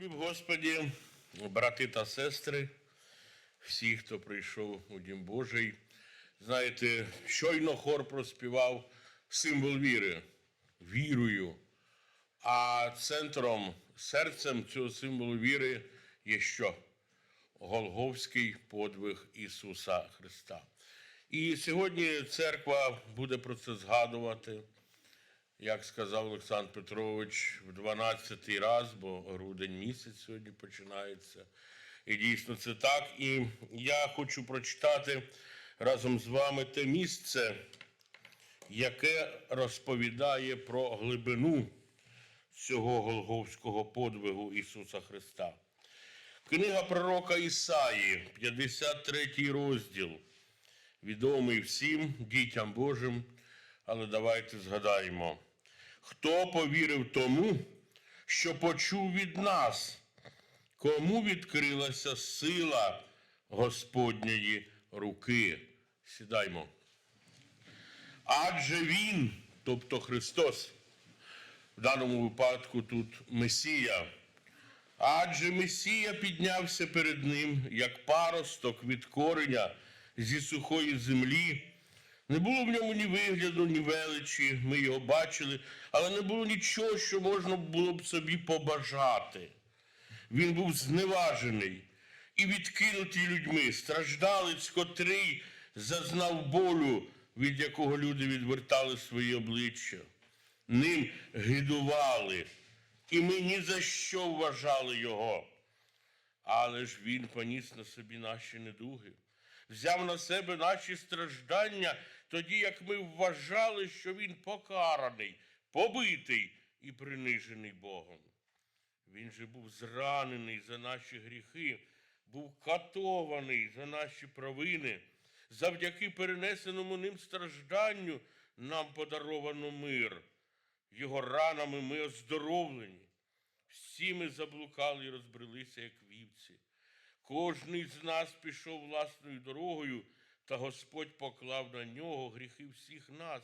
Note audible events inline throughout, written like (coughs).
В Господі, брати та сестри, всі, хто прийшов у Дім Божий, знаєте, щойно хор проспівав символ віри, вірою. А центром, серцем цього символу віри є що? Голговський подвиг Ісуса Христа. І сьогодні церква буде про це згадувати як сказав Олександр Петрович, в 12-й раз, бо грудень місяць сьогодні починається. І дійсно це так. І я хочу прочитати разом з вами те місце, яке розповідає про глибину цього голговського подвигу Ісуса Христа. Книга пророка Ісаї, 53 розділ, відомий всім дітям Божим, але давайте згадаємо. Хто повірив тому, що почув від нас, кому відкрилася сила Господньої руки? Сідаймо. Адже Він, тобто Христос, в даному випадку тут Месія, адже Месія піднявся перед ним, як паросток від кореня зі сухої землі. Не було в ньому ні вигляду, ні величі, ми його бачили, але не було нічого, що можна було б собі побажати. Він був зневажений і відкинутий людьми, страждалець, котрий зазнав болю, від якого люди відвертали свої обличчя. Ним гидували, і ми ні за що вважали його. Але ж він поніс на собі наші недуги, взяв на себе наші страждання, тоді як ми вважали, що він покараний, побитий і принижений Богом. Він же був зранений за наші гріхи, був катований за наші провини. Завдяки перенесеному ним стражданню нам подаровано мир. Його ранами ми оздоровлені. Всі ми заблукали і розбрелися, як вівці. Кожний з нас пішов власною дорогою, та Господь поклав на нього гріхи всіх нас.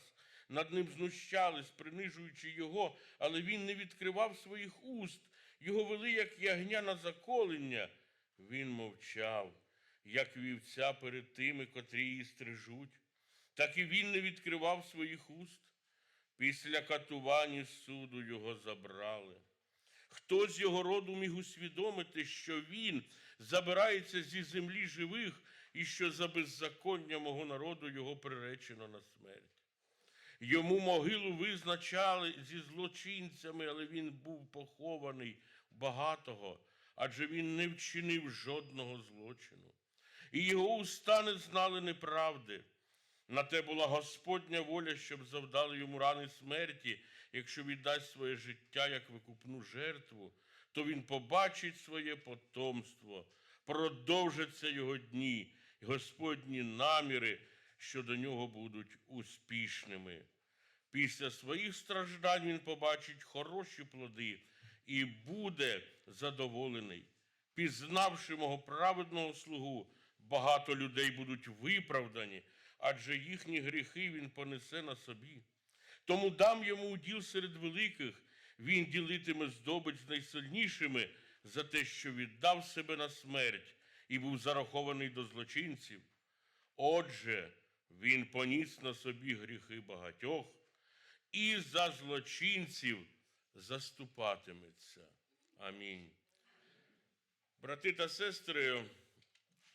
Над ним знущались, принижуючи його, але він не відкривав своїх уст. Його вели, як ягня на заколення. Він мовчав, як вівця перед тими, котрі її стрижуть. Так і він не відкривав своїх уст. Після катування суду його забрали. Хто з його роду міг усвідомити, що він забирається зі землі живих і що за беззаконня мого народу його приречено на смерть? Йому могилу визначали зі злочинцями, але він був похований багатого, адже він не вчинив жодного злочину. І його уста не знали неправди. На те була Господня воля, щоб завдали йому рани смерті. Якщо віддасть своє життя як викупну жертву, то він побачить своє потомство, продовжаться його дні, і Господні наміри щодо нього будуть успішними. Після своїх страждань він побачить хороші плоди і буде задоволений. Пізнавши мого праведного слугу, багато людей будуть виправдані, адже їхні гріхи він понесе на собі. Тому дам йому уділ серед великих, він ділитиме здобич з найсильнішими за те, що віддав себе на смерть і був зарахований до злочинців. Отже, він поніс на собі гріхи багатьох і за злочинців заступатиметься. Амінь. Брати та сестри,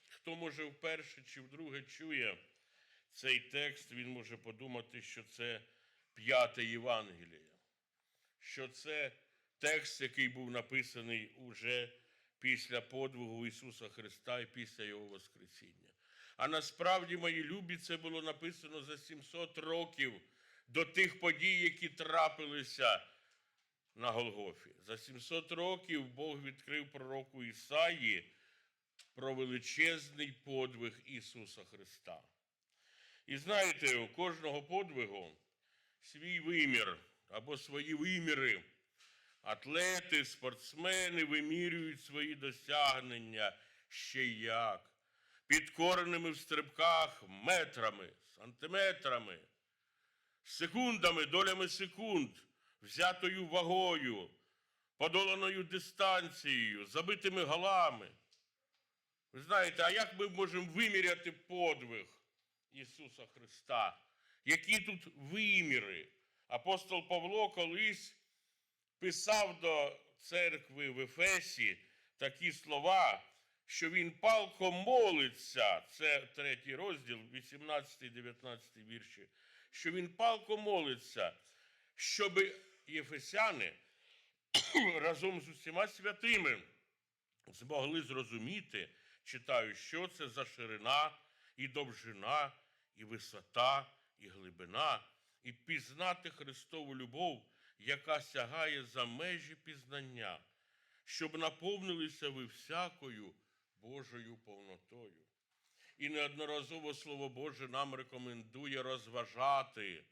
хто може вперше чи вдруге чує цей текст, він може подумати, що це п'яте Євангеліє, що це текст, який був написаний уже після подвигу Ісуса Христа і після Його Воскресіння. А насправді, мої любі, це було написано за 700 років до тих подій, які трапилися на Голгофі. За 700 років Бог відкрив пророку Ісаї про величезний подвиг Ісуса Христа. І знаєте, у кожного подвигу свій вимір або свої виміри. Атлети, спортсмени вимірюють свої досягнення ще як. Підкореними в стрибках метрами, сантиметрами, секундами, долями секунд, взятою вагою, подоланою дистанцією, забитими голами. Ви знаєте, а як ми можемо виміряти подвиг Ісуса Христа? Які тут виміри? Апостол Павло колись писав до церкви в Ефесі такі слова, що він палко молиться, це третій розділ, 18-19 вірші, що він палко молиться, щоб єфесяни (coughs) разом з усіма святими змогли зрозуміти, читаю, що це за ширина і довжина, і висота, і глибина, і пізнати Христову любов, яка сягає за межі пізнання, щоб наповнилися ви всякою Божою повнотою. І неодноразово Слово Боже нам рекомендує розважати,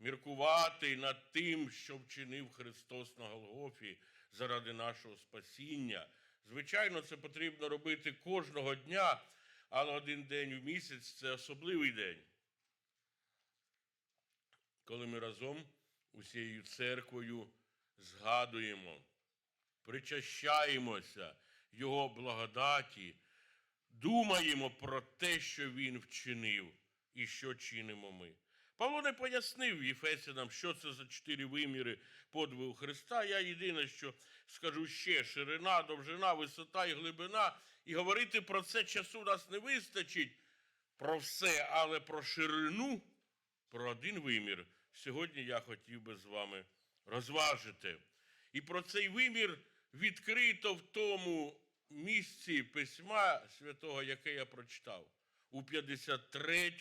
міркувати над тим, що вчинив Христос на Голгофі заради нашого спасіння. Звичайно, це потрібно робити кожного дня, але один день в місяць це особливий день. Коли ми разом усією церквою згадуємо, причащаємося Його благодаті, думаємо про те, що Він вчинив і що чинимо ми. Павло не пояснив Єфесянам, що це за чотири виміри подвигу Христа. Я єдине, що скажу ще: ширина, довжина, висота і глибина. І говорити про це часу нас не вистачить про все, але про ширину, про один вимір. Сьогодні я хотів би з вами розважити. І про цей вимір відкрито в тому місці письма святого, яке я прочитав, у 53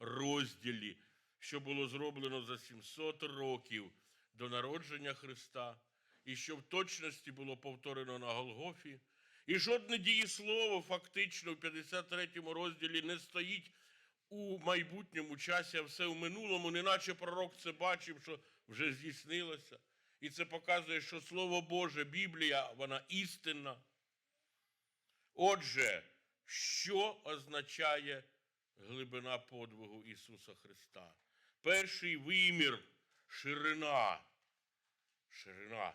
розділі, що було зроблено за 700 років до народження Христа, і що в точності було повторено на Голгофі. І жодне дієслово фактично в 53 розділі не стоїть у майбутньому часі, а все в минулому, неначе пророк це бачив, що вже здійснилося. І це показує, що Слово Боже, Біблія, вона істинна. Отже, що означає глибина подвигу Ісуса Христа? Перший вимір ширина. Ширина.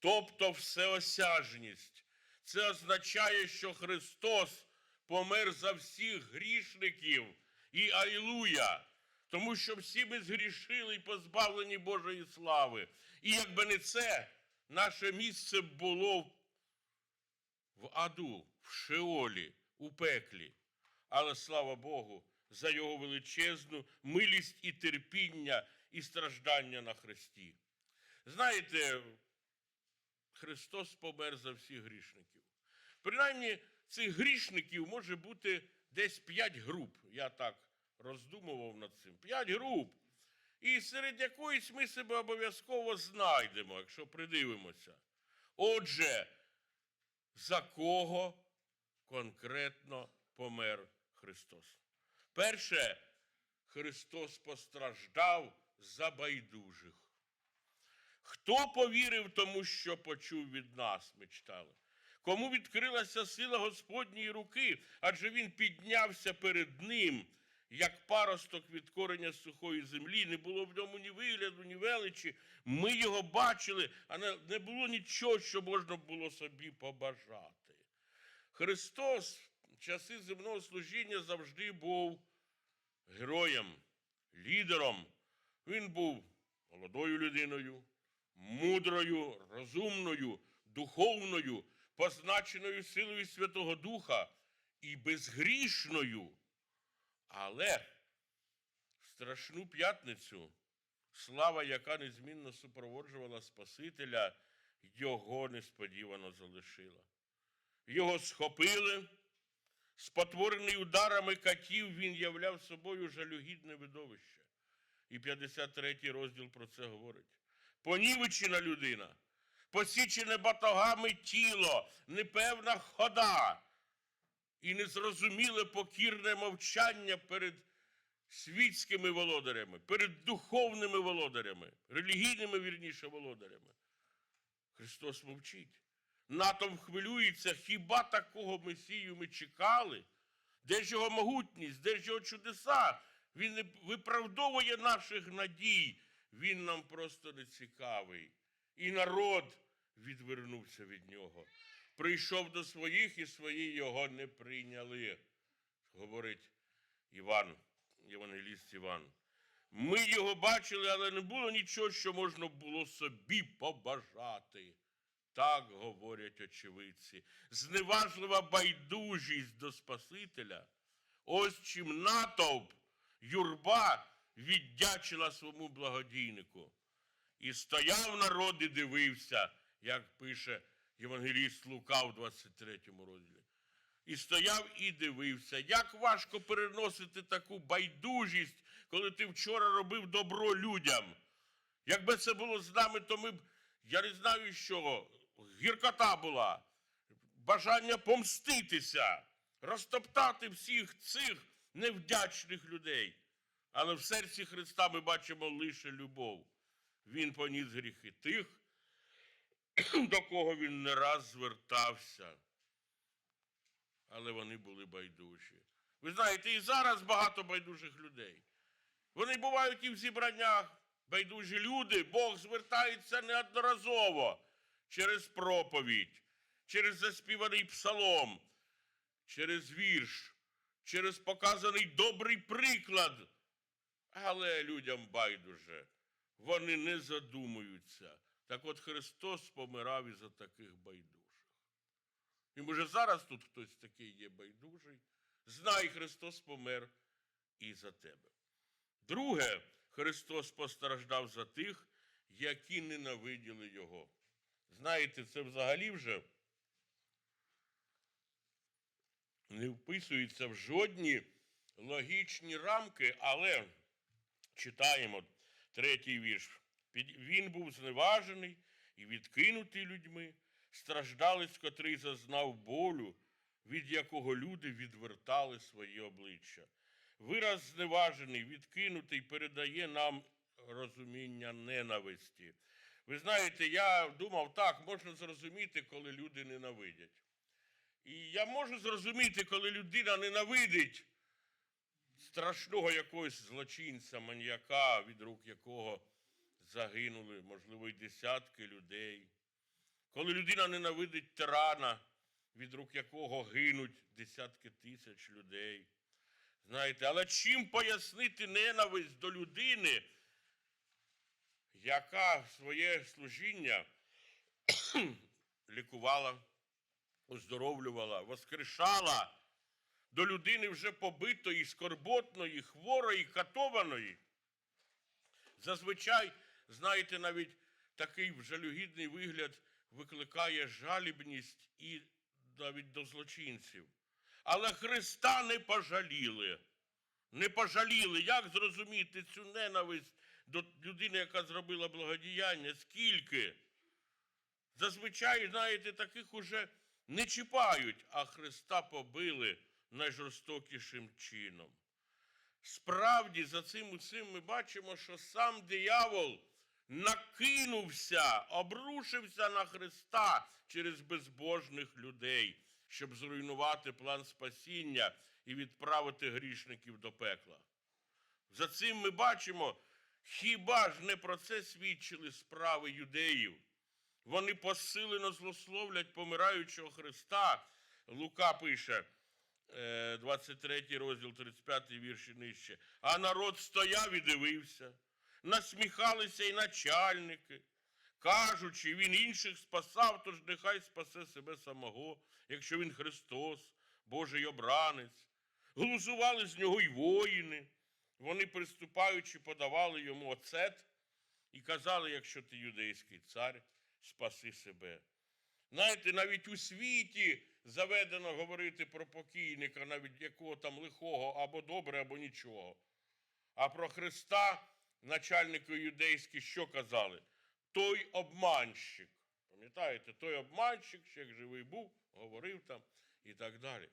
Тобто всеосяжність. Це означає, що Христос помер за всіх грішників і Алілуя. Тому що всі ми згрішили і позбавлені Божої слави. І якби не це, наше місце було в аду, в Шеолі, у пеклі. Але слава Богу, за його величезну милість і терпіння і страждання на Христі. Знаєте, Христос помер за всіх грішників. Принаймні, цих грішників може бути десь п'ять груп. Я так роздумував над цим. П'ять груп. І серед якоїсь ми себе обов'язково знайдемо, якщо придивимося. Отже, за кого конкретно помер Христос? Перше, Христос постраждав за байдужих. Хто повірив тому, що почув від нас, ми читали? Кому відкрилася сила Господньої руки, адже він піднявся перед ним, як паросток від кореня сухої землі, не було в ньому ні вигляду, ні величі. Ми його бачили, а не було нічого, що можна було собі побажати. Христос в часи земного служіння завжди був героєм, лідером. Він був молодою людиною, мудрою, розумною, духовною, позначеною силою Святого Духа і безгрішною. Але в страшну п'ятницю, слава, яка незмінно супроводжувала Спасителя, його несподівано залишила. Його схопили, спотворений ударами катів, він являв собою жалюгідне видовище. І 53 розділ про це говорить. Понівечена людина, посічене батогами тіло, непевна хода і незрозуміле покірне мовчання перед світськими володарями, перед духовними володарями, релігійними вірніше володарями. Христос мовчить. Натовп хвилюється, хіба такого Месію ми чекали? Де ж його могутність, де ж його чудеса? Він не виправдовує наших надій. Він нам просто не цікавий. І народ відвернувся від нього. Прийшов до своїх, і свої його не прийняли, говорить Іван, Євангеліст Іван. Ми його бачили, але не було нічого, що можна було собі побажати. Так говорять очевидці. Зневажлива байдужість до Спасителя. Ось чим натовп, юрба віддячила своєму благодійнику. І стояв народ і дивився, як пише Євангеліст Лука в 23 розділі. І стояв і дивився, як важко переносити таку байдужість, коли ти вчора робив добро людям. Якби це було з нами, то ми б, я не знаю що, гіркота була, бажання помститися, розтоптати всіх цих невдячних людей. Але в серці Христа ми бачимо лише любов. Він поніс гріхи тих, до кого він не раз звертався. Але вони були байдужі. Ви знаєте, і зараз багато байдужих людей. Вони бувають і в зібраннях. Байдужі люди, Бог звертається неодноразово через проповідь, через заспіваний псалом, через вірш, через показаний добрий приклад. Але людям байдуже, вони не задумуються. Так от Христос помирав із-за таких байдужих. І може зараз тут хтось такий є байдужий. Знай, Христос помер і за тебе. Друге, Христос постраждав за тих, які ненавиділи Його. Знаєте, це взагалі вже не вписується в жодні логічні рамки, але читаємо третій вірш. Він був зневажений і відкинутий людьми, страждалець, котрий зазнав болю, від якого люди відвертали свої обличчя. Вираз зневажений, відкинутий передає нам розуміння ненависті. Ви знаєте, я думав, так, можна зрозуміти, коли люди ненавидять. І я можу зрозуміти, коли людина ненавидить страшного якогось злочинця, маньяка, від рук якого загинули, можливо, й десятки людей. Коли людина ненавидить тирана, від рук якого гинуть десятки тисяч людей. Знаєте, але чим пояснити ненависть до людини, яка своє служіння лікувала, оздоровлювала, воскрешала до людини вже побитої, скорботної, хворої, катованої? Зазвичай, знаєте, навіть такий жалюгідний вигляд викликає жалібність і навіть до злочинців. Але Христа не пожаліли. Не пожаліли. Як зрозуміти цю ненависть до людини, яка зробила благодіяння? Скільки? Зазвичай, знаєте, таких уже не чіпають, а Христа побили найжорстокішим чином. Справді, за цим усім ми бачимо, що сам диявол накинувся, обрушився на Христа через безбожних людей, щоб зруйнувати план спасіння і відправити грішників до пекла. За цим ми бачимо, хіба ж не про це свідчили справи юдеїв? Вони посилено злословлять помираючого Христа. Лука пише, е, 23 розділ, 35 вірш і нижче. А народ стояв і дивився, насміхалися й начальники, кажучи, він інших спасав, тож нехай спасе себе самого, якщо він Христос, Божий обранець. Глузували з нього й воїни. Вони, приступаючи, подавали йому оцет і казали, якщо ти юдейський цар, спаси себе. Знаєте, навіть у світі заведено говорити про покійника, навіть якого там лихого, або добре, або нічого. А про Христа начальники юдейські що казали? Той обманщик. Пам'ятаєте, той обманщик, ще як живий був, говорив там і так далі.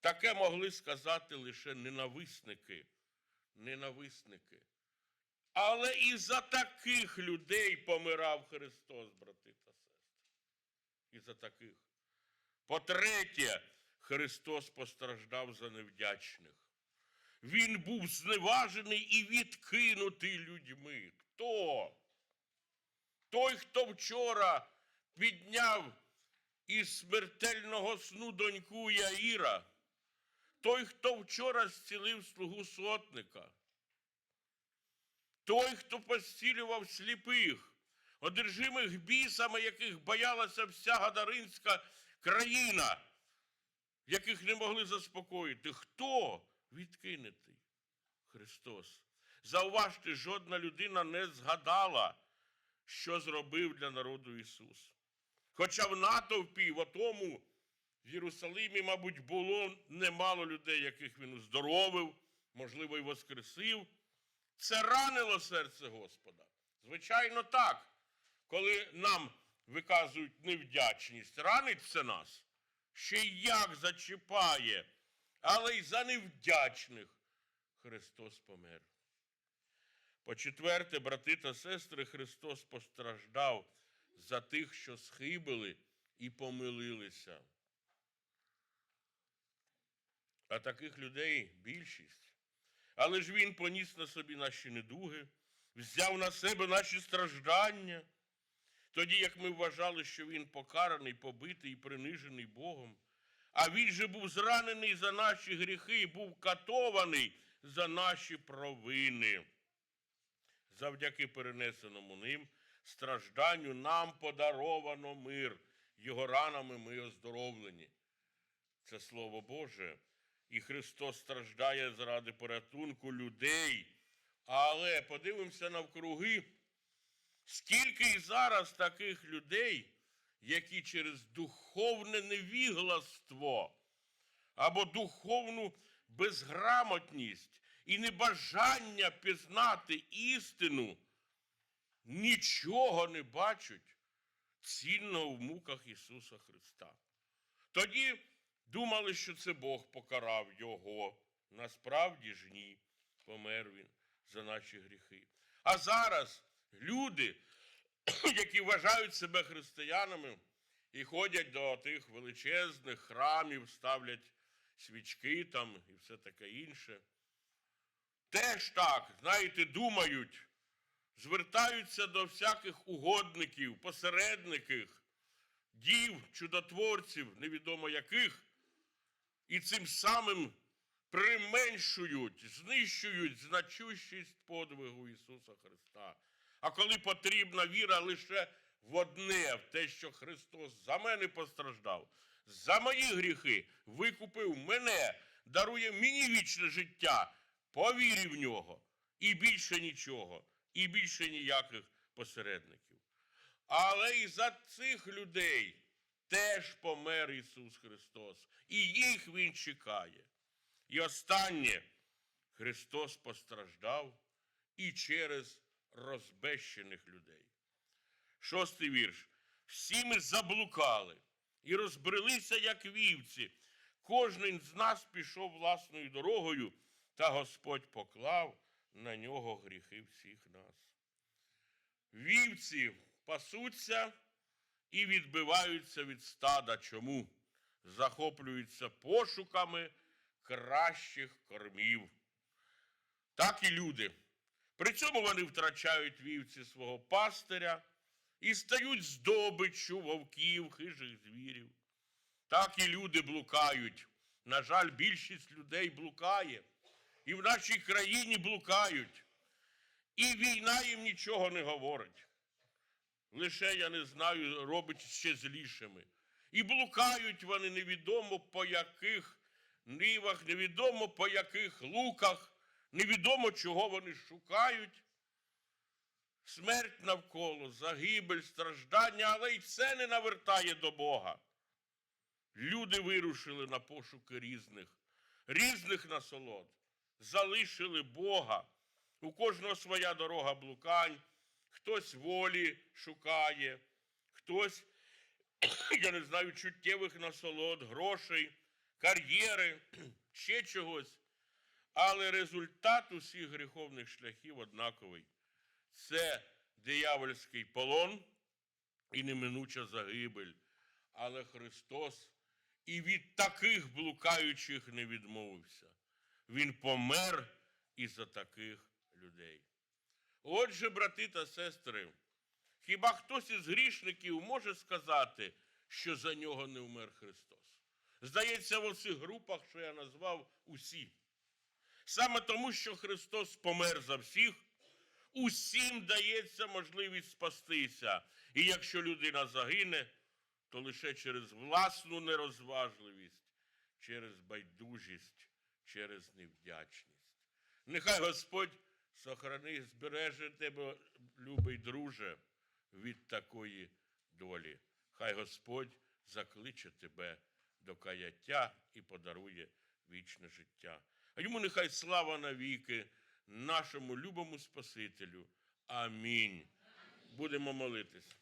Таке могли сказати лише ненависники. Ненависники. Але і за таких людей помирав Христос, брати та сестри. І за таких. По-третє, Христос постраждав за невдячних. Він був зневажений і відкинутий людьми. Хто? Той, хто вчора підняв із смертельного сну доньку Яїра, той, хто вчора зцілив слугу сотника, той, хто посілював сліпих, одержимих бісами, яких боялася вся Гадаринська країна, яких не могли заспокоїти. Хто відкинутий? Христос. Зауважте, жодна людина не згадала, що зробив для народу Ісус. Хоча в натовпі, в отому в Єрусалимі, мабуть, було немало людей, яких він уздоровив, можливо, і воскресив. Це ранило серце Господа. Звичайно, так. Коли нам виказують невдячність, ранить це нас. Ще й як зачіпає, але й за невдячних Христос помер. По четверте, брати та сестри, Христос постраждав за тих, що схибили і помилилися. А таких людей більшість. Але ж Він поніс на собі наші недуги, взяв на себе наші страждання. Тоді, як ми вважали, що він покараний, побитий і принижений Богом, а він же був зранений за наші гріхи і був катований за наші провини. Завдяки перенесеному ним стражданню нам подаровано мир, його ранами ми оздоровлені. Це Слово Боже, і Христос страждає заради порятунку людей. Але подивимося навкруги, скільки і зараз таких людей, які через духовне невігластво або духовну безграмотність і небажання пізнати істину, нічого не бачать цінного в муках Ісуса Христа. Тоді думали, що це Бог покарав його. Насправді ж ні, помер він за наші гріхи. А зараз люди, (coughs) які вважають себе християнами і ходять до тих величезних храмів, ставлять свічки там і все таке інше. Теж так, знаєте, думають, звертаються до всяких угодників, посередників, дів, чудотворців, невідомо яких, і цим самим применшують, знищують значущість подвигу Ісуса Христа. А коли потрібна віра лише в одне, в те, що Христос за мене постраждав, за мої гріхи викупив мене, дарує мені вічне життя, по вірі в нього, і більше нічого, і більше ніяких посередників. Але і за цих людей теж помер Ісус Христос, і їх Він чекає. І останнє Христос постраждав і через розбещених людей. Шостий вірш. Всі ми заблукали і розбрелися, як вівці. Кожен з нас пішов власною дорогою, та Господь поклав на нього гріхи всіх нас. Вівці пасуться і відбиваються від стада. Чому? Захоплюються пошуками кращих кормів. Так і люди. При цьому вони втрачають вівці свого пастиря і стають здобиччю вовків, хижих звірів. Так і люди блукають. На жаль, більшість людей блукає. І в нашій країні блукають. І війна їм нічого не говорить. Лише, я не знаю, робить ще злішими. І блукають вони невідомо по яких нивах, невідомо по яких луках, невідомо чого вони шукають. Смерть навколо, загибель, страждання, але й це не навертає до Бога. Люди вирушили на пошуки різних, різних насолод, залишили Бога. У кожного своя дорога блукань, хтось волі шукає, хтось, (clears throat) я не знаю, чуттєвих насолод, грошей, кар'єри, (clears throat) ще чогось. Але результат усіх гріховних шляхів однаковий. Це диявольський полон і неминуча загибель. Але Христос і від таких блукаючих не відмовився. Він помер і за таких людей. Отже, брати та сестри, Хіба хтось із грішників може сказати, що за нього не вмер Христос? Здається, в оцих групах, що я назвав, усі. Саме тому, що Христос помер за всіх, усім дається можливість спастися. І якщо людина загине, то лише через власну нерозважливість, через байдужість, через невдячність. Нехай Господь сохрани збереже тебе, любий друже, від такої долі. Хай Господь закличе тебе до каяття і подарує вічне життя. А йому нехай слава навіки, нашому любому Спасителю. Амінь. Будемо молитись.